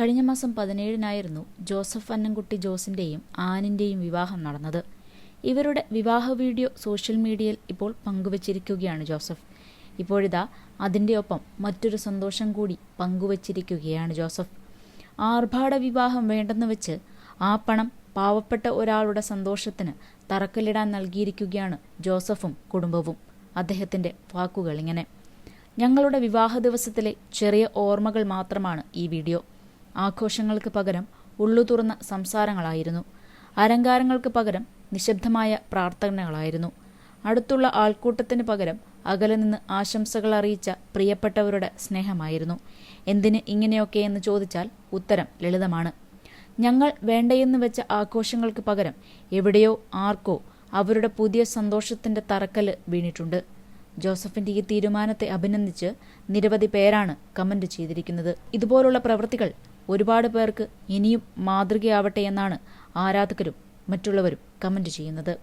കഴിഞ്ഞ മാസം പതിനേഴിനായിരുന്നു ജോസഫ് അന്നംകുട്ടി ജോസിന്റെയും ആനിന്റെയും വിവാഹം നടന്നത്. ഇവരുടെ വിവാഹ വീഡിയോ സോഷ്യൽ മീഡിയയിൽ ഇപ്പോൾ പങ്കുവച്ചിരിക്കുകയാണ് ജോസഫ്. ഇപ്പോഴിതാ അതിന്റെ ഒപ്പം മറ്റൊരു സന്തോഷം കൂടി പങ്കുവച്ചിരിക്കുകയാണ് ജോസഫ്. ആർഭാട വിവാഹം വേണ്ടെന്ന് വെച്ച് ആ പണം പാവപ്പെട്ട ഒരാളുടെ സന്തോഷത്തിന് തറക്കല്ലിടാൻ നൽകിയിരിക്കുകയാണ് ജോസഫും കുടുംബവും. അദ്ദേഹത്തിന്റെ വാക്കുകൾ ഇങ്ങനെ ഞങ്ങളുടെ വിവാഹ ദിവസത്തിലെ ചെറിയ ഓർമ്മകൾ മാത്രമാണ് ഈ വീഡിയോ. ആഘോഷങ്ങൾക്ക് പകരം ഉള്ളു തുറന്ന സംസാരങ്ങളായിരുന്നു. അലങ്കാരങ്ങൾക്ക് പകരം നിശബ്ദമായ പ്രാർത്ഥനകളായിരുന്നു. അടുത്തുള്ള ആൾക്കൂട്ടത്തിന് പകരം അകലെ നിന്ന് ആശംസകൾ അറിയിച്ച പ്രിയപ്പെട്ടവരുടെ സ്നേഹമായിരുന്നു. എന്തിന് ഇങ്ങനെയൊക്കെ എന്ന് ചോദിച്ചാൽ ഉത്തരം ലളിതമാണ്. ഞങ്ങൾ വേണ്ടയെന്ന് വെച്ച ആഘോഷങ്ങൾക്ക് പകരം എവിടെയോ ആർക്കോ അവരുടെ പുതിയ സന്തോഷത്തിന്റെ തറക്കൽ വീണിട്ടുണ്ട്. ജോസഫിന്റെ ഈ തീരുമാനത്തെ അഭിനന്ദിച്ച് നിരവധി പേരാണ് കമന്റ് ചെയ്തിരിക്കുന്നത്. ഇതുപോലുള്ള പ്രവൃത്തികൾ ഒരുപാട് പേർക്ക് ഇനിയും മാതൃകയാവട്ടെ എന്നാണ് ആരാധകരും മറ്റുള്ളവരും കമന്റ് ചെയ്യുന്നത്.